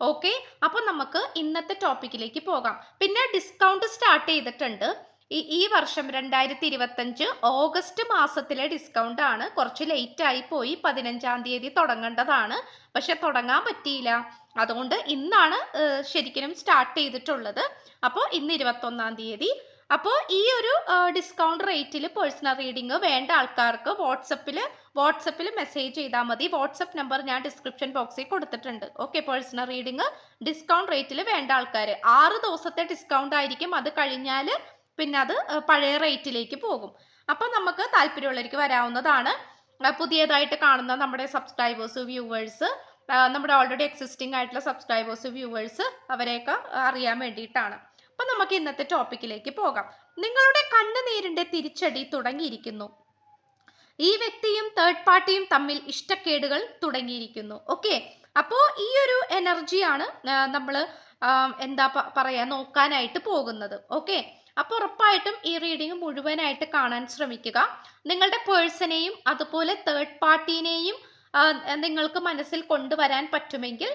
Okay അപ്പോൾ നമുക്ക് ഇന്നത്തെ ടോപ്പിക്കിലേക്ക് പോകാം. പിന്നെ ഡിസ്കൗണ്ട് സ്റ്റാർട്ട് ചെയ്തിട്ടുണ്ട്. ഈ ഈ വർഷം രണ്ടായിരത്തി ഇരുപത്തഞ്ച് ഓഗസ്റ്റ് മാസത്തിലെ ഡിസ്കൗണ്ട് ആണ്. കുറച്ച് ലേറ്റ് ആയി പോയി. പതിനഞ്ചാം തീയതി തുടങ്ങേണ്ടതാണ്. പക്ഷെ തുടങ്ങാൻ പറ്റിയില്ല. അതുകൊണ്ട് ഇന്നാണ് ശരിക്കും സ്റ്റാർട്ട് ചെയ്തിട്ടുള്ളത്. അപ്പോൾ ഇന്ന് ഇരുപത്തൊന്നാം തീയതി അപ്പോൾ ഈ ഒരു ഡിസ്കൗണ്ട് റേറ്റിൽ പേഴ്സണൽ റീഡിംഗ് വേണ്ട ആൾക്കാർക്ക് വാട്സപ്പിൽ വാട്സപ്പിൽ മെസ്സേജ് ചെയ്താൽ മതി. വാട്സപ്പ് നമ്പർ ഞാൻ ഡിസ്ക്രിപ്ഷൻ ബോക്സിൽ കൊടുത്തിട്ടുണ്ട്. ഓക്കെ പേഴ്സണൽ റീഡിംഗ് ഡിസ്കൗണ്ട് റേറ്റിൽ വേണ്ട ആൾക്കാർ ആറ് ദിവസത്തെ ഡിസ്കൗണ്ട് ആയിരിക്കും. അത് കഴിഞ്ഞാൽ പിന്നെ അത് പഴയ റേറ്റിലേക്ക് പോകും. അപ്പോൾ നമുക്ക് താല്പര്യമുള്ളവർക്ക് വരാവുന്നതാണ്. പുതിയതായിട്ട് കാണുന്ന നമ്മുടെ സബ്സ്ക്രൈബേഴ്സ് വ്യൂവേഴ്സ് നമ്മുടെ ഓൾറെഡി എക്സിസ്റ്റിംഗ് ആയിട്ടുള്ള സബ്സ്ക്രൈബേഴ്സ് വ്യൂവേഴ്സ് അവരെയൊക്കെ അറിയാൻ വേണ്ടിയിട്ടാണ്. അപ്പം നമുക്ക് ഇന്നത്തെ ടോപ്പിക്കിലേക്ക് പോകാം. നിങ്ങളുടെ കണ്ണുനീരിന്റെ തിരിച്ചടി തുടങ്ങിയിരിക്കുന്നു. ഈ വ്യക്തിയും തേർഡ് പാർട്ടിയും തമ്മിൽ ഇഷ്ടക്കേടുകൾ തുടങ്ങിയിരിക്കുന്നു. ഓക്കെ അപ്പോൾ ഈ ഒരു എനർജിയാണ് നമ്മൾ എന്താ പറയാ നോക്കാനായിട്ട് പോകുന്നത്. ഓക്കെ അപ്പോൾ ഉറപ്പായിട്ടും ഈ റീഡിംഗ് മുഴുവനായിട്ട് കാണാൻ ശ്രമിക്കുക. നിങ്ങളുടെ പേഴ്സണെയും അതുപോലെ തേർഡ് പാർട്ടീനെയും നിങ്ങൾക്ക് മനസ്സിൽ കൊണ്ടുവരാൻ പറ്റുമെങ്കിൽ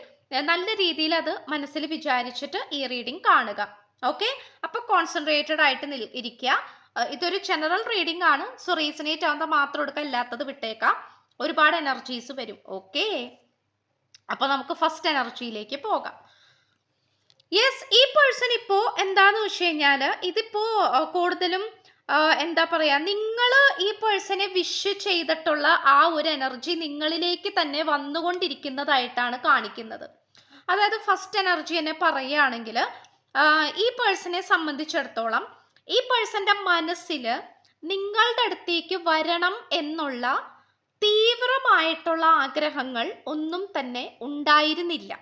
നല്ല രീതിയിൽ അത് മനസ്സിൽ വിചാരിച്ചിട്ട് ഈ റീഡിംഗ് കാണുക. ഓക്കെ അപ്പോൾ കോൺസെൻട്രേറ്റഡ് ആയിട്ട് ഇരിക്കുക ഇതൊരു ജനറൽ റീഡിംഗ് ആണ്. സോ റീസണേറ്റ് ആവുന്ന മാത്രം എടുക്കുക ഇല്ലാത്തത് വിട്ടേക്കാം. ഒരുപാട് എനർജീസ് വരും. ഓക്കെ അപ്പോൾ നമുക്ക് ഫസ്റ്റ് എനർജിയിലേക്ക് പോകാം. യെസ് ഈ പേഴ്സൺ ഇപ്പോ എന്താന്ന് വെച്ച് കഴിഞ്ഞാൽ ഇതിപ്പോ കൂടുതലും എന്താ പറയാ നിങ്ങൾ ഈ പേഴ്സണെ വിഷ് ചെയ്തിട്ടുള്ള ആ ഒരു എനർജി നിങ്ങളിലേക്ക് തന്നെ വന്നുകൊണ്ടിരിക്കുന്നതായിട്ടാണ് കാണിക്കുന്നത്. അതായത് ഫസ്റ്റ് എനർജി എന്നെ പറയുകയാണെങ്കിൽ ഈ പേഴ്സണെ സംബന്ധിച്ചിടത്തോളം ഈ പേഴ്സന്റെ മനസ്സിൽ നിങ്ങളുടെ അടുത്തേക്ക് വരണം എന്നുള്ള തീവ്രമായിട്ടുള്ള ആഗ്രഹങ്ങൾ ഒന്നും തന്നെ ഉണ്ടായിരുന്നില്ല.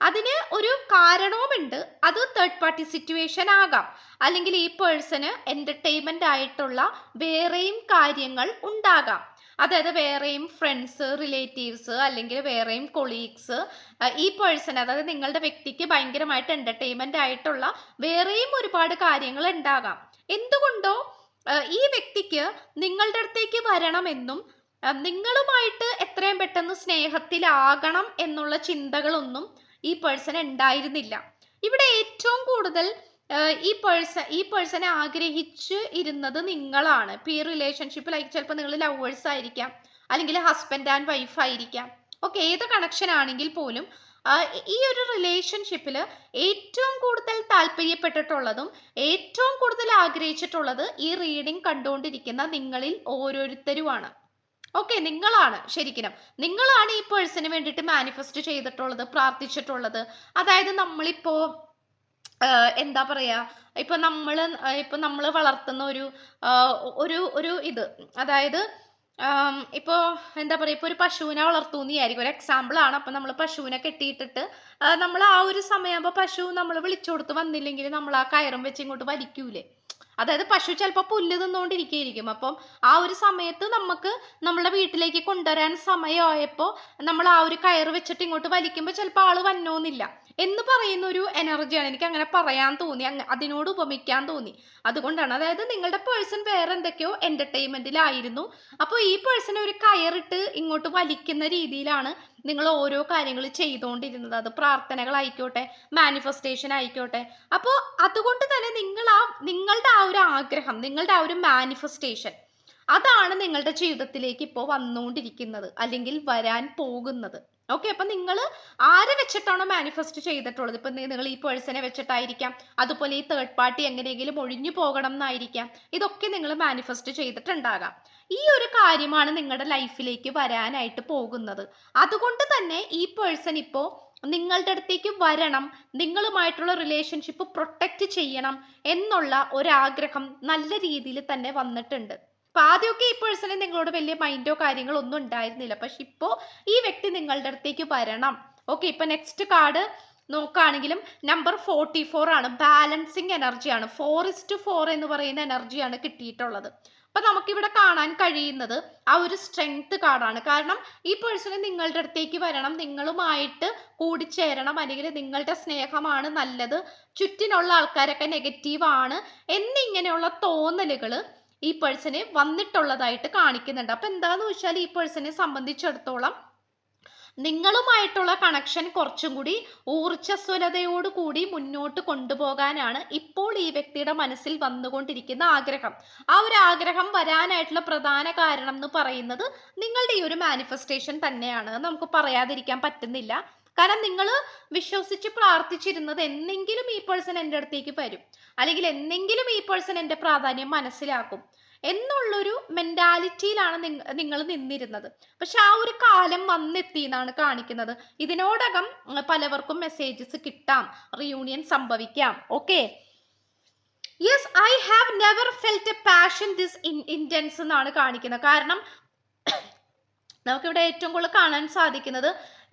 അതിന് ഒരു കാരണവുമുണ്ട്. അത് തേർഡ് പാർട്ടി സിറ്റുവേഷൻ ആകാം. അല്ലെങ്കിൽ ഈ പേഴ്സണ് എന്റർടൈൻമെന്റ് ആയിട്ടുള്ള വേറെയും കാര്യങ്ങൾ ഉണ്ടാകാം. അതായത് വേറെയും ഫ്രണ്ട്സ് റിലേറ്റീവ്സ് അല്ലെങ്കിൽ വേറെയും കൊളീഗ്സ് ഈ പേഴ്സൺ അതായത് നിങ്ങളുടെ വ്യക്തിക്ക് ഭയങ്കരമായിട്ട് എന്റർടൈൻമെന്റ് ആയിട്ടുള്ള വേറെയും ഒരുപാട് കാര്യങ്ങൾ ഉണ്ടാകാം. എന്തുകൊണ്ടോ ഈ വ്യക്തിക്ക് നിങ്ങളുടെ അടുത്തേക്ക് വരണമെന്നും നിങ്ങളുമായിട്ട് എത്രയും പെട്ടെന്ന് സ്നേഹത്തിലാകണം എന്നുള്ള ചിന്തകളൊന്നും ഈ പേഴ്സൺ ഉണ്ടായിരുന്നില്ല. ഇവിടെ ഏറ്റവും കൂടുതൽ ഈ പേഴ്സൺ ഈ പേഴ്സണെ ആഗ്രഹിച്ച് ഇരുന്നത് നിങ്ങളാണ്. ഇപ്പം റിലേഷൻഷിപ്പ് ലൈക്ക് ചിലപ്പോൾ നിങ്ങൾ ലവേഴ്സ് ആയിരിക്കാം. അല്ലെങ്കിൽ ഹസ്ബൻഡ് ആൻഡ് വൈഫ് ആയിരിക്കാം. ഓക്കെ ഏത് കണക്ഷൻ ആണെങ്കിൽ പോലും ഈ ഒരു റിലേഷൻഷിപ്പിൽ ഏറ്റവും കൂടുതൽ താല്പര്യപ്പെട്ടിട്ടുള്ളതും ഏറ്റവും കൂടുതൽ ആഗ്രഹിച്ചിട്ടുള്ളത് ഈ റീഡിംഗ് കണ്ടുകൊണ്ടിരിക്കുന്ന നിങ്ങളിൽ ഓരോരുത്തരുമാണ്. ഓക്കെ നിങ്ങളാണ് ശരിക്കും നിങ്ങളാണ് ഈ പേഴ്സണിന് വേണ്ടിയിട്ട് മാനിഫെസ്റ്റ് ചെയ്തിട്ടുള്ളത് പ്രാർത്ഥിച്ചിട്ടുള്ളത്. അതായത് നമ്മളിപ്പോ ആഹ് എന്താ പറയാ ഇപ്പൊ നമ്മൾ ഇപ്പൊ നമ്മൾ വളർത്തുന്ന ഒരു ഒരു ഒരു ഇത് അതായത് ഇപ്പോൾ ഇപ്പോ എന്താ പറയാ ഇപ്പൊ ഒരു പശുവിനെ വളർത്തുന്ന ആയിരിക്കും ഒരു എക്സാമ്പിൾ ആണ്. അപ്പൊ നമ്മൾ പശുവിനെ കെട്ടിയിട്ടിട്ട് നമ്മൾ ആ ഒരു സമയമാകുമ്പോൾ പശു നമ്മൾ വിളിച്ചു കൊടുത്ത് വന്നില്ലെങ്കിൽ നമ്മൾ ആ കയറും വെച്ച് ഇങ്ങോട്ട് വലിക്കൂലേ? അതായത് പശു ചിലപ്പോൾ പുല്ല് തിന്നുകൊണ്ടിരിക്കുകയായിരിക്കും അപ്പം ആ ഒരു സമയത്ത് നമുക്ക് നമ്മുടെ വീട്ടിലേക്ക് കൊണ്ടുവരാൻ സമയമായപ്പോൾ നമ്മൾ ആ ഒരു കയറ് വെച്ചിട്ട് ഇങ്ങോട്ട് വലിക്കുമ്പോൾ ചിലപ്പോൾ ആൾ വന്നോന്നില്ല. എന്ന് പറയുന്ന ഒരു എനർജിയാണ് എനിക്ക് അങ്ങനെ പറയാൻ തോന്നി. അതിനോട് ഉപമിക്കാൻ തോന്നി. അതുകൊണ്ടാണ്. അതായത് നിങ്ങളുടെ പേഴ്സൺ വേറെ എന്തൊക്കെയോ എന്റർടൈൻമെന്റിലായിരുന്നു അപ്പോൾ ഈ പേഴ്സൺ ഒരു കയറിട്ട് ഇങ്ങോട്ട് വലിക്കുന്ന രീതിയിലാണ് നിങ്ങൾ ഓരോ കാര്യങ്ങൾ ചെയ്തുകൊണ്ടിരുന്നത് അത് പ്രാർത്ഥനകളായിക്കോട്ടെ മാനിഫെസ്റ്റേഷൻ ആയിക്കോട്ടെ. അപ്പോൾ അതുകൊണ്ട് തന്നെ നിങ്ങൾ ആ നിങ്ങളുടെ ആ ഒരു ആഗ്രഹം നിങ്ങളുടെ ആ ഒരു മാനിഫെസ്റ്റേഷൻ അതാണ് നിങ്ങളുടെ ജീവിതത്തിലേക്ക് ഇപ്പോൾ വന്നുകൊണ്ടിരിക്കുന്നത് അല്ലെങ്കിൽ വരാൻ പോകുന്നത്. ഓക്കെ അപ്പം നിങ്ങൾ ആരെ വെച്ചിട്ടാണോ മാനിഫെസ്റ്റ് ചെയ്തിട്ടുള്ളത്? ഇപ്പം നിങ്ങൾ ഈ പേഴ്സണെ വെച്ചിട്ടായിരിക്കാം അതുപോലെ ഈ തേർഡ് പാർട്ടി എങ്ങനെയെങ്കിലും ഒഴിഞ്ഞു പോകണം എന്നായിരിക്കാം ഇതൊക്കെ നിങ്ങൾ മാനിഫെസ്റ്റ് ചെയ്തിട്ടുണ്ടാകാം. ഈ ഒരു കാര്യമാണ് നിങ്ങളുടെ ലൈഫിലേക്ക് വരാനായിട്ട് പോകുന്നത്. അതുകൊണ്ട് തന്നെ ഈ പേഴ്സൺ ഇപ്പോൾ നിങ്ങളുടെ അടുത്തേക്ക് വരണം. നിങ്ങളുമായിട്ടുള്ള റിലേഷൻഷിപ്പ് പ്രൊട്ടക്റ്റ് ചെയ്യണം എന്നുള്ള ഒരാഗ്രഹം നല്ല രീതിയിൽ തന്നെ വന്നിട്ടുണ്ട്. അപ്പൊ ആദ്യമൊക്കെ ഈ പേഴ്സണെ നിങ്ങളോട് വലിയ മൈൻഡോ കാര്യങ്ങളോ ഒന്നും ഉണ്ടായിരുന്നില്ല. പക്ഷെ ഇപ്പോ ഈ വ്യക്തി നിങ്ങളുടെ അടുത്തേക്ക് വരണം. ഓക്കെ ഇപ്പൊ നെക്സ്റ്റ് കാർഡ് നോക്കുകയാണെങ്കിലും നമ്പർ ഫോർട്ടി ഫോർ ആണ്. ബാലൻസിങ് എനർജിയാണ് ഫോർ ഇസ്റ്റ് ഫോർ എന്ന് പറയുന്ന എനർജിയാണ് കിട്ടിയിട്ടുള്ളത്. അപ്പൊ നമുക്കിവിടെ കാണാൻ കഴിയുന്നത് ആ ഒരു സ്ട്രെങ്ത് കാർഡാണ്. കാരണം ഈ പേഴ്സണ് നിങ്ങളുടെ അടുത്തേക്ക് വരണം നിങ്ങളുമായിട്ട് കൂടിച്ചേരണം അല്ലെങ്കിൽ നിങ്ങളുടെ സ്നേഹമാണ് നല്ലത് ചുറ്റിനുള്ള ആൾക്കാരൊക്കെ നെഗറ്റീവ് ആണ് എന്നിങ്ങനെയുള്ള തോന്നലുകൾ ഈ പേഴ്സണ് വന്നിട്ടുള്ളതായിട്ട് കാണിക്കുന്നുണ്ട്. അപ്പൊ എന്താന്ന് വെച്ചാൽ ഈ പേഴ്സണെ സംബന്ധിച്ചിടത്തോളം നിങ്ങളുമായിട്ടുള്ള കണക്ഷൻ കുറച്ചും കൂടി ഊർജസ്വലതയോടുകൂടി മുന്നോട്ട് കൊണ്ടുപോകാനാണ് ഇപ്പോൾ ഈ വ്യക്തിയുടെ മനസ്സിൽ വന്നുകൊണ്ടിരിക്കുന്ന ആഗ്രഹം. ആ ഒരു ആഗ്രഹം വരാനായിട്ടുള്ള പ്രധാന കാരണം എന്ന് പറയുന്നത് നിങ്ങളുടെ ഈ ഒരു മാനിഫെസ്റ്റേഷൻ തന്നെയാണ്. നമുക്ക് പറയാതിരിക്കാൻ പറ്റുന്നില്ല. കാരണം നിങ്ങൾ വിശ്വസിച്ച് പ്രാർത്ഥിച്ചിരുന്നത് എന്തെങ്കിലും ഈ പേഴ്സൺ എന്റെ അടുത്തേക്ക് വരും. അല്ലെങ്കിൽ എന്തെങ്കിലും ഈ പേഴ്സൺ എന്റെ പ്രാധാന്യം മനസ്സിലാക്കും. എന്നുള്ളൊരു മെന്റാലിറ്റിയിലാണ് നിങ്ങൾ നിന്നിരുന്നത്. പക്ഷെ ആ ഒരു കാലം വന്നെത്തി എന്നാണ് കാണിക്കുന്നത്. ഇതിനോടകം പലവർക്കും മെസ്സേജസ് കിട്ടാം റിയൂണിയൻ സംഭവിക്കാം. Okay yes I have never felt a passion this intense എന്നാണ് കാണിക്കുന്നത്. കാരണം നമുക്കിവിടെ ഏറ്റവും കൂടുതൽ കാണാൻ സാധിക്കുന്നത്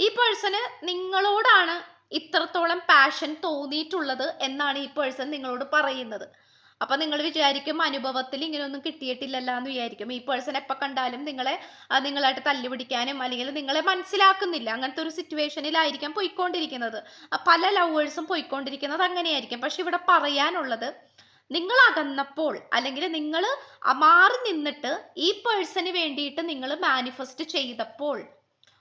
ഈ പേഴ്സണ് നിങ്ങളോടാണ് ഇത്രത്തോളം പാഷൻ തോന്നിയിട്ടുള്ളത് എന്നാണ് ഈ പേഴ്സൺ നിങ്ങളോട് പറയുന്നത്. അപ്പൊ നിങ്ങൾ വിചാരിക്കും അനുഭവത്തിൽ ഇങ്ങനെയൊന്നും കിട്ടിയിട്ടില്ലല്ലോ എന്ന് വിചാരിക്കും. ഈ പേഴ്സൺ എപ്പൊ കണ്ടാലും നിങ്ങളെ നിങ്ങളായിട്ട് തല്ലുപിടിക്കാനും അല്ലെങ്കിൽ നിങ്ങളെ മനസ്സിലാക്കുന്നില്ല. അങ്ങനത്തെ ഒരു സിറ്റുവേഷനിലായിരിക്കാം പോയിക്കൊണ്ടിരിക്കുന്നത്. പല ലവേഴ്സും പോയിക്കൊണ്ടിരിക്കുന്നത് അങ്ങനെയായിരിക്കും. പക്ഷെ ഇവിടെ പറയാനുള്ളത് നിങ്ങൾ അകന്നപ്പോൾ അല്ലെങ്കിൽ നിങ്ങൾ മാറി നിന്നിട്ട് ഈ പേഴ്സന് വേണ്ടിയിട്ട് നിങ്ങൾ മാനിഫെസ്റ്റ് ചെയ്തപ്പോൾ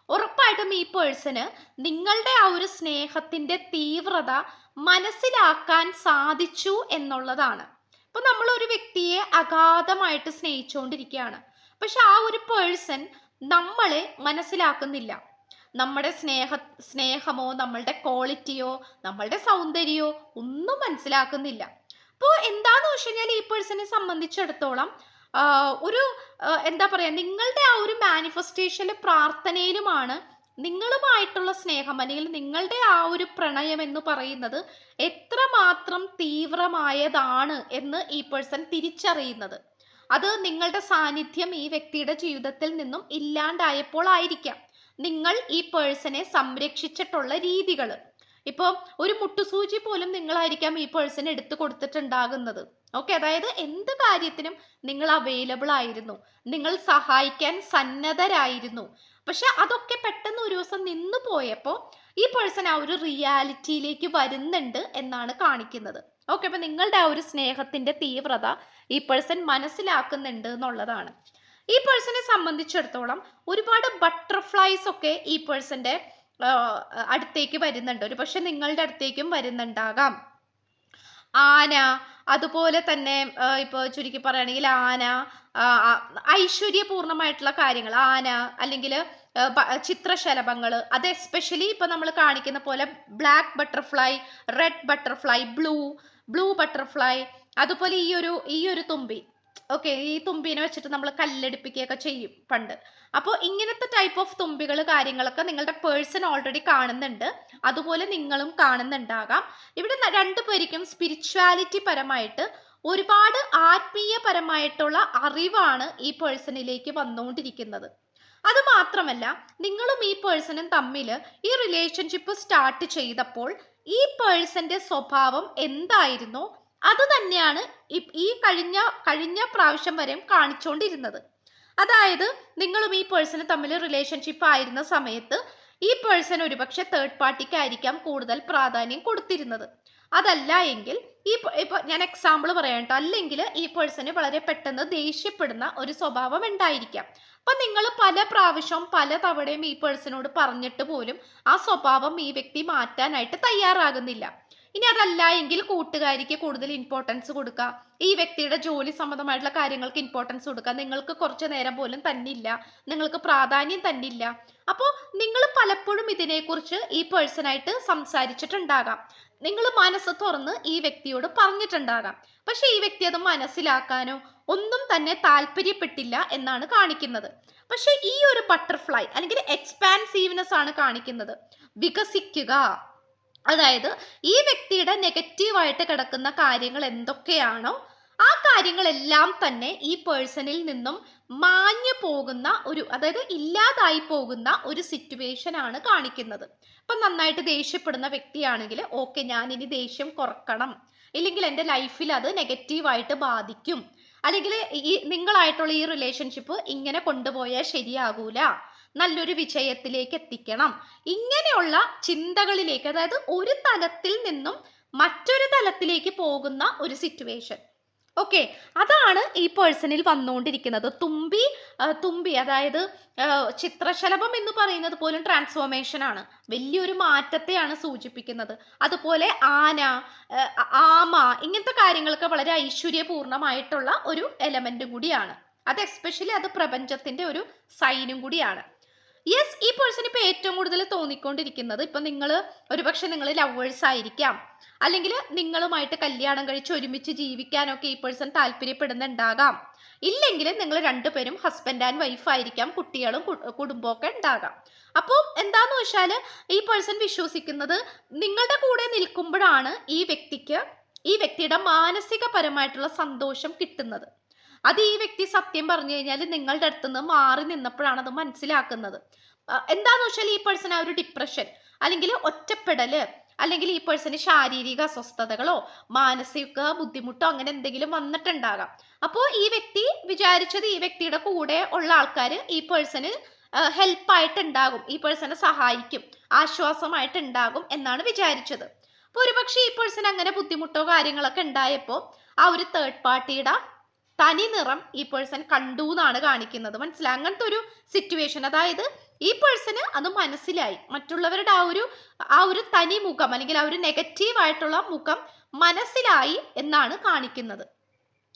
ഉറപ്പായിട്ടും ഈ പേഴ്സന് നിങ്ങളുടെ ആ ഒരു സ്നേഹത്തിന്റെ തീവ്രത മനസ്സിലാക്കാൻ സാധിച്ചു എന്നുള്ളതാണ്. ഇപ്പൊ നമ്മൾ ഒരു വ്യക്തിയെ അഗാധമായിട്ട് സ്നേഹിച്ചുകൊണ്ടിരിക്കുകയാണ് പക്ഷെ ആ ഒരു പേഴ്സൺ നമ്മളെ മനസ്സിലാക്കുന്നില്ല. നമ്മുടെ സ്നേഹ സ്നേഹമോ നമ്മളുടെ ക്വാളിറ്റിയോ നമ്മളുടെ സൗന്ദര്യമോ ഒന്നും മനസ്സിലാക്കുന്നില്ല. അപ്പോൾ എന്താന്ന് വെച്ച് കഴിഞ്ഞാൽ ഈ പേഴ്സണെ സംബന്ധിച്ചിടത്തോളം ഒരു എന്താ പറയാ നിങ്ങളുടെ ആ ഒരു മാനിഫെസ്റ്റേഷനിലെ പ്രാർത്ഥനയിലുമാണ് നിങ്ങളുമായിട്ടുള്ള സ്നേഹം അല്ലെങ്കിൽ നിങ്ങളുടെ ആ ഒരു പ്രണയം എന്ന് പറയുന്നത് എത്രമാത്രം തീവ്രമായതാണ് എന്ന് ഈ പേഴ്സൺ തിരിച്ചറിയുന്നത്. അത് നിങ്ങളുടെ സാന്നിധ്യം ഈ വ്യക്തിയുടെ ജീവിതത്തിൽ നിന്നും ഇല്ലാണ്ടായപ്പോൾ ആയിരിക്കാം. നിങ്ങൾ ഈ പേഴ്സണെ സംരക്ഷിച്ചിട്ടുള്ള രീതികൾ. ഇപ്പോൾ ഒരു മുട്ടുസൂചി പോലും നിങ്ങളായിരിക്കാം ഈ പേഴ്സൺ എടുത്തു കൊടുത്തിട്ടുണ്ടാകുന്നത്. ഓക്കെ അതായത് എന്ത് കാര്യത്തിനും നിങ്ങൾ അവൈലബിൾ ആയിരുന്നു. നിങ്ങൾ സഹായിക്കാൻ സന്നദ്ധരായിരുന്നു. പക്ഷെ അതൊക്കെ പെട്ടെന്ന് ഒരു ദിവസം നിന്നു പോയപ്പോൾ ഈ പേഴ്സൺ ആ ഒരു റിയാലിറ്റിയിലേക്ക് വരുന്നുണ്ട് എന്നാണ് കാണിക്കുന്നത്. ഓക്കെ അപ്പൊ നിങ്ങളുടെ ആ ഒരു സ്നേഹത്തിന്റെ തീവ്രത ഈ പേഴ്സൺ മനസ്സിലാക്കുന്നുണ്ട് എന്നുള്ളതാണ്. ഈ പേഴ്സണെ സംബന്ധിച്ചിടത്തോളം ഒരുപാട് ബട്ടർഫ്ലൈസ് ഒക്കെ ഈ പേഴ്സന്റെ അടുത്തേക്ക് വരുന്നുണ്ട്. ഒരു പക്ഷെ നിങ്ങളുടെ അടുത്തേക്കും വരുന്നുണ്ടാകാം. ആന അതുപോലെ തന്നെ ഇപ്പോൾ ചുരുക്കി പറയുകയാണെങ്കിൽ ആന ഐശ്വര്യപൂർണമായിട്ടുള്ള കാര്യങ്ങൾ ആന അല്ലെങ്കിൽ ചിത്രശലഭങ്ങൾ അത് എസ്പെഷ്യലി ഇപ്പോൾ നമ്മൾ കാണിക്കുന്ന പോലെ black butterfly red butterfly blue blue butterfly അതുപോലെ ഈ ഒരു ഈ ഒരു തുമ്പി. ഓക്കെ ഈ തുമ്പീനെ വെച്ചിട്ട് നമ്മൾ കല്ലെടുപ്പിക്കുകയൊക്കെ ചെയ്യും പണ്ട്. അപ്പോൾ ഇങ്ങനത്തെ ടൈപ്പ് ഓഫ് തുമ്പികൾ കാര്യങ്ങളൊക്കെ നിങ്ങളുടെ പേഴ്സൺ ഓൾറെഡി കാണുന്നുണ്ട്. അതുപോലെ നിങ്ങളും കാണുന്നുണ്ടാകാം. ഇവിടെ രണ്ടു പേർക്കും സ്പിരിച്വാലിറ്റി പരമായിട്ട് ഒരുപാട് ആത്മീയപരമായിട്ടുള്ള അറിവാണ് ഈ പേഴ്സണിലേക്ക് വന്നുകൊണ്ടിരിക്കുന്നത്. അത് മാത്രമല്ല നിങ്ങളും ഈ പേഴ്സണും തമ്മിൽ ഈ റിലേഷൻഷിപ്പ് സ്റ്റാർട്ട് ചെയ്തപ്പോൾ ഈ പേഴ്സന്റെ സ്വഭാവം എന്തായിരുന്നോ? അത് തന്നെയാണ് ഈ കഴിഞ്ഞ കഴിഞ്ഞ പ്രാവശ്യം വരെയും കാണിച്ചുകൊണ്ടിരുന്നത് അതായത് നിങ്ങളും ഈ പേഴ്സണ് തമ്മിൽ റിലേഷൻഷിപ്പ് ആയിരുന്ന സമയത്ത് ഈ പേഴ്സൺ ഒരുപക്ഷെ തേർഡ് പാർട്ടിക്കായിരിക്കാം കൂടുതൽ പ്രാധാന്യം കൊടുത്തിരുന്നത്. അതല്ല എങ്കിൽ ഈ ഇപ്പൊ ഞാൻ എക്സാമ്പിൾ പറയാം കേട്ടോ അല്ലെങ്കിൽ ഈ പേഴ്സണ് വളരെ പെട്ടെന്ന് ദേഷ്യപ്പെടുന്ന ഒരു സ്വഭാവം ഉണ്ടായിരിക്കാം. അപ്പൊ നിങ്ങൾ പല പ്രാവശ്യവും പല തവണയും ഈ പേഴ്സണോട് പറഞ്ഞിട്ട് പോലും ആ സ്വഭാവം ഈ വ്യക്തി മാറ്റാനായിട്ട് തയ്യാറാകുന്നില്ല. ഇനി അതല്ല എങ്കിൽ കൂട്ടുകാരിക്ക് കൂടുതൽ ഇമ്പോർട്ടൻസ് കൊടുക്കുക ഈ വ്യക്തിയുടെ ജോലി സംബന്ധമായിട്ടുള്ള കാര്യങ്ങൾക്ക് ഇമ്പോർട്ടൻസ് കൊടുക്കുക നിങ്ങൾക്ക് കുറച്ച് നേരം പോലും തന്നില്ല. നിങ്ങൾക്ക് പ്രാധാന്യം തന്നില്ല. അപ്പോൾ നിങ്ങൾ പലപ്പോഴും ഇതിനെക്കുറിച്ച് ഈ പേഴ്സണായിട്ട് സംസാരിച്ചിട്ടുണ്ടാകാം. നിങ്ങൾ മനസ്സ് തുറന്ന് ഈ വ്യക്തിയോട് പറഞ്ഞിട്ടുണ്ടാകാം. പക്ഷെ ഈ വ്യക്തി അത് മനസ്സിലാക്കാനോ ഒന്നും തന്നെ താല്പര്യപ്പെട്ടില്ല എന്നാണ് കാണിക്കുന്നത്. പക്ഷെ ഈ ഒരു ബട്ടർഫ്ലൈ അല്ലെങ്കിൽ എക്സ്പാൻസീവ്നെസ് ആണ് കാണിക്കുന്നത്. വികസിക്കുക. അതായത് ഈ വ്യക്തിയുടെ നെഗറ്റീവായിട്ട് കിടക്കുന്ന കാര്യങ്ങൾ എന്തൊക്കെയാണോ ആ കാര്യങ്ങളെല്ലാം തന്നെ ഈ പേഴ്സണിൽ നിന്നും മാഞ്ഞു പോകുന്ന ഒരു അതായത് ഇല്ലാതായി പോകുന്ന ഒരു സിറ്റുവേഷൻ ആണ് കാണിക്കുന്നത്. അപ്പൊ നന്നായിട്ട് ദേഷ്യപ്പെടുന്ന വ്യക്തിയാണെങ്കിൽ ഓക്കെ ഞാൻ ഇനി ദേഷ്യം കുറക്കണം. ഇല്ലെങ്കിൽ എന്റെ ലൈഫിൽ അത് നെഗറ്റീവായിട്ട് ബാധിക്കും. അല്ലെങ്കിൽ ഈ നിങ്ങളായിട്ടുള്ള ഈ റിലേഷൻഷിപ്പ് ഇങ്ങനെ കൊണ്ടുപോയാൽ ശരിയാകൂല. നല്ലൊരു വിജയത്തിലേക്ക് എത്തിക്കണം ഇങ്ങനെയുള്ള ചിന്തകളിലേക്ക് അതായത് ഒരു തലത്തിൽ നിന്നും മറ്റൊരു തലത്തിലേക്ക് പോകുന്ന ഒരു സിറ്റുവേഷൻ ഓക്കെ അതാണ് ഈ പേഴ്സണിൽ വന്നുകൊണ്ടിരിക്കുന്നത്. തുമ്പി തുമ്പി അതായത് ചിത്രശലഭം എന്ന് പറയുന്നത് പോലും ട്രാൻസ്ഫോർമേഷൻ ആണ്. വലിയൊരു മാറ്റത്തെയാണ് സൂചിപ്പിക്കുന്നത്. അതുപോലെ ആന ആമ ഇങ്ങനത്തെ കാര്യങ്ങളൊക്കെ വളരെ ഐശ്വര്യപൂർണമായിട്ടുള്ള ഒരു എലമെന്റും കൂടിയാണ്. അത് എസ്പെഷ്യലി അത് പ്രപഞ്ചത്തിന്റെ ഒരു സൈനും കൂടിയാണ്. യെസ് ഈ പേഴ്സൺ ഇപ്പൊ ഏറ്റവും കൂടുതൽ തോന്നിക്കൊണ്ടിരിക്കുന്നത് ഇപ്പൊ നിങ്ങൾ ഒരുപക്ഷെ നിങ്ങൾ ലവേഴ്സ് ആയിരിക്കാം. അല്ലെങ്കിൽ നിങ്ങളുമായിട്ട് കല്യാണം കഴിച്ച് ഒരുമിച്ച് ജീവിക്കാനൊക്കെ ഈ പേഴ്സൺ താല്പര്യപ്പെടുന്നുണ്ടാകാം. ഇല്ലെങ്കിൽ നിങ്ങൾ രണ്ടുപേരും ഹസ്ബൻഡ് ആൻഡ് വൈഫ് ആയിരിക്കാം കുട്ടികളും കുടുംബമൊക്കെ ഉണ്ടാകാം. അപ്പോൾ എന്താന്ന് വെച്ചാൽ ഈ പേഴ്സൺ വിശ്വസിക്കുന്നത് നിങ്ങളുടെ കൂടെ നിൽക്കുമ്പോഴാണ് ഈ വ്യക്തിക്ക് ഈ വ്യക്തിയുടെ മാനസികപരമായിട്ടുള്ള സന്തോഷം കിട്ടുന്നത്. അത് ഈ വ്യക്തി സത്യം പറഞ്ഞു കഴിഞ്ഞാൽ നിങ്ങളുടെ അടുത്ത് നിന്ന് മാറി നിന്നപ്പോഴാണ് അത് മനസ്സിലാക്കുന്നത്. എന്താന്ന് വെച്ചാൽ ഈ പേഴ്സൺ ആ ഒരു ഡിപ്രഷൻ അല്ലെങ്കിൽ ഒറ്റപ്പെടൽ അല്ലെങ്കിൽ ഈ പേഴ്സന് ശാരീരിക അസ്വസ്ഥതകളോ മാനസിക ബുദ്ധിമുട്ടോ അങ്ങനെ എന്തെങ്കിലും വന്നിട്ടുണ്ടാകാം. അപ്പോൾ ഈ വ്യക്തി വിചാരിച്ചത് ഈ വ്യക്തിയുടെ കൂടെ ഉള്ള ആൾക്കാർ ഈ പേഴ്സണ് ഹെൽപ്പായിട്ടുണ്ടാകും ഈ പേഴ്സണെ സഹായിക്കും ആശ്വാസമായിട്ടുണ്ടാകും എന്നാണ് വിചാരിച്ചത്. അപ്പോൾ ഒരുപക്ഷെ ഈ പേഴ്സൺ അങ്ങനെ ബുദ്ധിമുട്ടോ കാര്യങ്ങളൊക്കെ ഉണ്ടായപ്പോൾ ആ ഒരു തേർഡ് പാർട്ടിയുടെ തനി നിറം ഈ പേഴ്സൺ കണ്ടു എന്നാണ് കാണിക്കുന്നത്. മനസ്സിലായി? അങ്ങനത്തെ ഒരു സിറ്റുവേഷൻ അതായത് ഈ പേഴ്സന് അത് മനസ്സിലായി. മറ്റുള്ളവരുടെ ആ ഒരു ആ ഒരു തനി മുഖം അല്ലെങ്കിൽ ആ ഒരു നെഗറ്റീവ് ആയിട്ടുള്ള മുഖം മനസ്സിലായി എന്നാണ് കാണിക്കുന്നത്.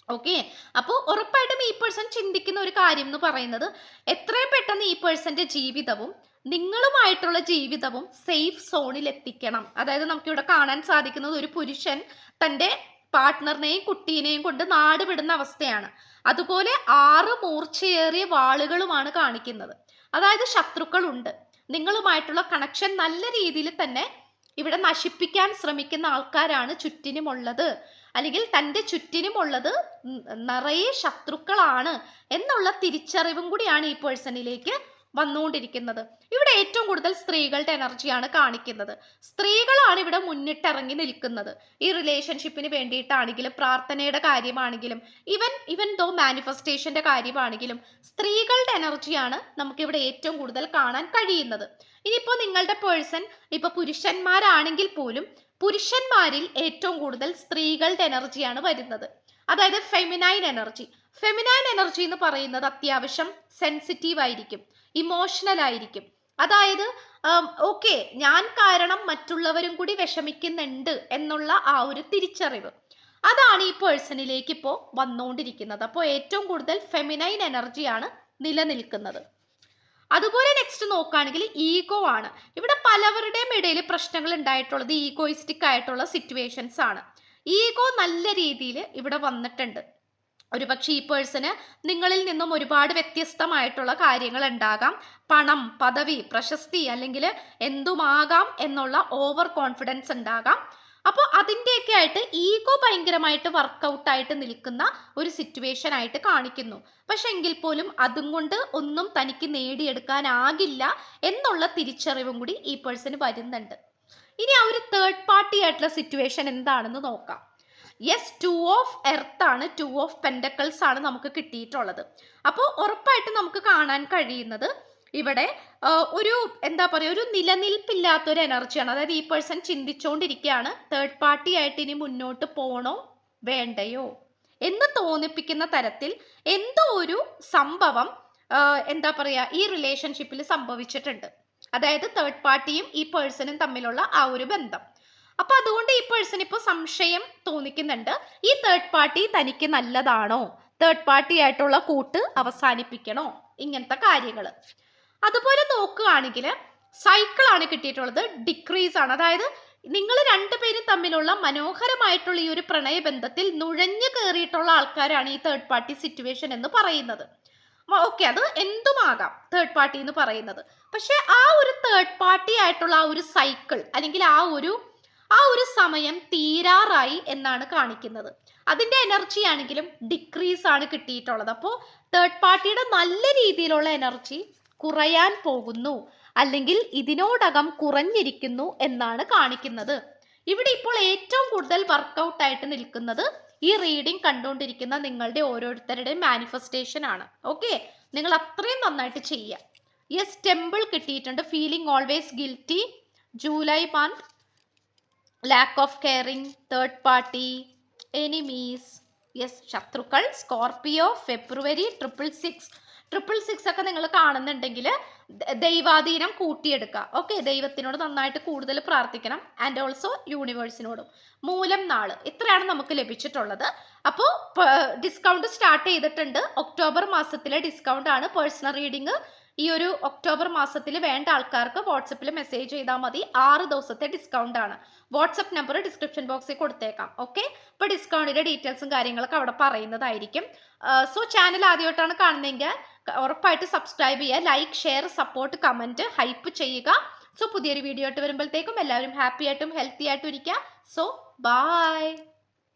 ഓക്കെ അപ്പോൾ ഉറപ്പായിട്ടും ഈ പേഴ്സൺ ചിന്തിക്കുന്ന ഒരു കാര്യം എന്ന് പറയുന്നത് എത്രയും പെട്ടെന്ന് ഈ പേഴ്സന്റെ ജീവിതവും നിങ്ങളുമായിട്ടുള്ള ജീവിതവും സേഫ് സോണിൽ എത്തിക്കണം. അതായത് നമുക്കിവിടെ കാണാൻ സാധിക്കുന്നത് ഒരു പുരുഷൻ തന്റെ പാർട്ട്ണറിനെയും കുട്ടീനെയും കൊണ്ട് നാട് വിടുന്ന അവസ്ഥയാണ്. അതുപോലെ ആറ് മൂർച്ചയേറിയ വാളുകളുമാണ് കാണിക്കുന്നത്. അതായത് ശത്രുക്കളുണ്ട്. നിങ്ങളുമായിട്ടുള്ള കണക്ഷൻ നല്ല രീതിയിൽ തന്നെ ഇവിടെ നശിപ്പിക്കാൻ ശ്രമിക്കുന്ന ആൾക്കാരാണ് ചുറ്റിനുമുള്ളത്. അല്ലെങ്കിൽ തന്റെ ചുറ്റിനുമുള്ളത് നിറയെ ശത്രുക്കളാണ് എന്നുള്ള തിരിച്ചറിവും കൂടിയാണ് ഈ പേഴ്സണിലേക്ക് വന്നുകൊണ്ടിരിക്കുന്നത്. ഇവിടെ ഏറ്റവും കൂടുതൽ സ്ത്രീകളുടെ എനർജിയാണ് കാണിക്കുന്നത്. സ്ത്രീകളാണ് ഇവിടെ മുന്നിട്ടിറങ്ങി നിൽക്കുന്നത്. ഈ റിലേഷൻഷിപ്പിന് വേണ്ടിയിട്ടാണെങ്കിലും പ്രാർത്ഥനയുടെ കാര്യമാണെങ്കിലും ഇവൻ ഇവൻ ദോ മാനിഫെസ്റ്റേഷന്റെ കാര്യമാണെങ്കിലും സ്ത്രീകളുടെ എനർജിയാണ് നമുക്കിവിടെ ഏറ്റവും കൂടുതൽ കാണാൻ കഴിയുന്നത്. ഇനിയിപ്പോൾ നിങ്ങളുടെ പേഴ്സൺ ഇപ്പൊ പുരുഷന്മാരാണെങ്കിൽ പോലും പുരുഷന്മാരിൽ ഏറ്റവും കൂടുതൽ സ്ത്രീകളുടെ എനർജിയാണ് വരുന്നത്. അതായത് ഫെമിനൈൻ എനർജി ഫെമിനൈൻ എനർജി എന്ന് പറയുന്നത് അത്യാവശ്യം സെൻസിറ്റീവ് ആയിരിക്കും. ഇമോഷണൽ ആയിരിക്കും. അതായത് ഓക്കെ ഞാൻ കാരണം മറ്റുള്ളവരും കൂടി വിഷമിക്കുന്നുണ്ട് എന്നുള്ള ആ ഒരു തിരിച്ചറിവ്. അതാണ് ഈ പേഴ്സണിലേക്ക് ഇപ്പോൾ വന്നുകൊണ്ടിരിക്കുന്നത് അപ്പോൾ ഏറ്റവും കൂടുതൽ ഫെമിനൈൻ എനർജിയാണ് നിലനിൽക്കുന്നത്. അതുപോലെ നെക്സ്റ്റ് നോക്കുകയാണെങ്കിൽ ഈഗോ ആണ്. ഇവിടെ പലവരുടെയും ഇടയിൽ പ്രശ്നങ്ങൾ ഉണ്ടായിട്ടുള്ളത് ഈഗോയിസ്റ്റിക് ആയിട്ടുള്ള സിറ്റുവേഷൻസ് ആണ്. ഈഗോ നല്ല രീതിയിൽ ഇവിടെ വന്നിട്ടുണ്ട്. ഒരുപക്ഷെ ഈ പേഴ്സണ് നിങ്ങളിൽ നിന്നും ഒരുപാട് വ്യത്യസ്തമായിട്ടുള്ള കാര്യങ്ങൾ ഉണ്ടാകാം. പണം പദവി പ്രശസ്തി അല്ലെങ്കിൽ എന്തുമാകാം എന്നുള്ള ഓവർ കോൺഫിഡൻസ് ഉണ്ടാകാം. അപ്പോൾ അതിന്റെയൊക്കെ ആയിട്ട് ഈഗോ ഭയങ്കരമായിട്ട് വർക്കൗട്ടായിട്ട് നിൽക്കുന്ന ഒരു സിറ്റുവേഷൻ ആയിട്ട് കാണിക്കുന്നു. പക്ഷെ എങ്കിൽ പോലും അതും കൊണ്ട് ഒന്നും തനിക്ക് നേടിയെടുക്കാനാകില്ല എന്നുള്ള തിരിച്ചറിവും കൂടി ഈ പേഴ്സൺ വരുന്നുണ്ട്. ഇനി ആ ഒരു തേർഡ് പാർട്ടി ആയിട്ടുള്ള സിറ്റുവേഷൻ എന്താണെന്ന് നോക്കാം. യെസ് ടു ഓഫ് എർത്ത് ആണ് ടു ഓഫ് പെൻഡക്കിൾസ് ആണ് നമുക്ക് കിട്ടിയിട്ടുള്ളത്. അപ്പോൾ ഉറപ്പായിട്ട് നമുക്ക് കാണാൻ കഴിയുന്നത് ഇവിടെ ഒരു എന്താ പറയുക ഒരു നിലനിൽപ്പില്ലാത്തൊരു എനർജിയാണ് അതായത് ഈ പേഴ്സൺ ചിന്തിച്ചുകൊണ്ടിരിക്കുകയാണ് തേർഡ് പാർട്ടി ആയിട്ട് ഇനി മുന്നോട്ട് പോകണോ വേണ്ടയോ? എന്ന് തോന്നിപ്പിക്കുന്ന തരത്തിൽ എന്തോ ഒരു സംഭവം എന്താ പറയുക ഈ റിലേഷൻഷിപ്പിൽ സംഭവിച്ചിട്ടുണ്ട്. അതായത് തേർഡ് പാർട്ടിയും ഈ പേഴ്സണും തമ്മിലുള്ള ആ ഒരു ബന്ധം. അപ്പൊ അതുകൊണ്ട് ഈ പേഴ്സൺ ഇപ്പോൾ സംശയം തോന്നിക്കുന്നുണ്ട്. ഈ തേർഡ് പാർട്ടി തനിക്ക് നല്ലതാണോ? തേർഡ് പാർട്ടി ആയിട്ടുള്ള കൂട്ട് അവസാനിപ്പിക്കണോ? ഇങ്ങനത്തെ കാര്യങ്ങൾ അതുപോലെ നോക്കുകയാണെങ്കിൽ സൈക്കിളാണ് കിട്ടിയിട്ടുള്ളത് ഡിക്രീസ് ആണ്. അതായത് നിങ്ങൾ രണ്ടുപേരും തമ്മിലുള്ള മനോഹരമായിട്ടുള്ള ഈ ഒരു പ്രണയബന്ധത്തിൽ നുഴഞ്ഞു കയറിയിട്ടുള്ള ആൾക്കാരാണ് ഈ തേർഡ് പാർട്ടി സിറ്റുവേഷൻ എന്ന് പറയുന്നത്. ഓക്കെ അത് എന്തുമാകാം തേർഡ് പാർട്ടി എന്ന് പറയുന്നത്? പക്ഷെ ആ ഒരു തേർഡ് പാർട്ടി ആയിട്ടുള്ള ആ ഒരു സൈക്കിൾ അല്ലെങ്കിൽ ആ ഒരു ആ ഒരു സമയം തീരാറായി എന്നാണ് കാണിക്കുന്നത്. അതിന്റെ എനർജി ആണെങ്കിലും ഡിക്രീസ് ആണ് കിട്ടിയിട്ടുള്ളത്. അപ്പോൾ തേർഡ് പാർട്ടിയുടെ നല്ല രീതിയിലുള്ള എനർജി കുറയാൻ പോകുന്നു. അല്ലെങ്കിൽ ഇതിനോടകം കുറഞ്ഞിരിക്കുന്നു എന്നാണ് കാണിക്കുന്നത്. ഇവിടെ ഇപ്പോൾ ഏറ്റവും കൂടുതൽ വർക്കൗട്ട് ആയിട്ട് നിൽക്കുന്നത് ഈ റീഡിംഗ് കണ്ടുകൊണ്ടിരിക്കുന്ന നിങ്ങളുടെ ഓരോരുത്തരുടെയും മാനിഫെസ്റ്റേഷൻ ആണ്. ഓക്കെ നിങ്ങൾ അത്രയും നന്നായിട്ട് ചെയ്യുക. യെസ് ടെമ്പിൾ കിട്ടിയിട്ടുണ്ട്. Feeling always guilty July month lack of caring third party enemies yes ശത്രുക്കൾ Scorpio February triple six triple six ഒക്കെ നിങ്ങൾ കാണുന്നുണ്ടെങ്കിൽ ദൈവാധീനം കൂട്ടിയെടുക്കുക. ഓക്കെ ദൈവത്തിനോട് നന്നായിട്ട് കൂടുതൽ പ്രാർത്ഥിക്കണം ആൻഡ് ഓൾസോ യൂണിവേഴ്സിനോടും മൂലം നാൾ. ഇത്രയാണ് നമുക്ക് ലഭിച്ചിട്ടുള്ളത്. അപ്പോൾ ഡിസ്കൗണ്ട് സ്റ്റാർട്ട് ചെയ്തിട്ടുണ്ട്. ഒക്ടോബർ മാസത്തിലെ ഡിസ്കൗണ്ട് ആണ് പേഴ്സണൽ റീഡിംഗ് ഈ ഒരു ഒക്ടോബർ മാസത്തിൽ വേണ്ട ആൾക്കാർക്ക് വാട്സപ്പിൽ മെസ്സേജ് ചെയ്താൽ മതി. ആറ് ദിവസത്തെ ഡിസ്കൗണ്ട് ആണ്. വാട്സപ്പ് നമ്പർ ഡിസ്ക്രിപ്ഷൻ ബോക്സിൽ കൊടുത്തേക്കാം. ഓക്കെ അപ്പോൾ ഡിസ്കൗണ്ടിന്റെ ഡീറ്റെയിൽസും കാര്യങ്ങളൊക്കെ അവിടെ പറയുന്നതായിരിക്കും. സോ ചാനൽ ആദ്യമായിട്ടാണ് കാണുന്നതെങ്കിൽ ഉറപ്പായിട്ട് സബ്സ്ക്രൈബ് ചെയ്യുക. Like share support comment hype ചെയ്യുക. സോ പുതിയൊരു വീഡിയോ ആയിട്ട് വരുമ്പോഴത്തേക്കും എല്ലാവരും ഹാപ്പി ആയിട്ടും ഹെൽത്തി ആയിട്ടും ഇരിക്കുക. So by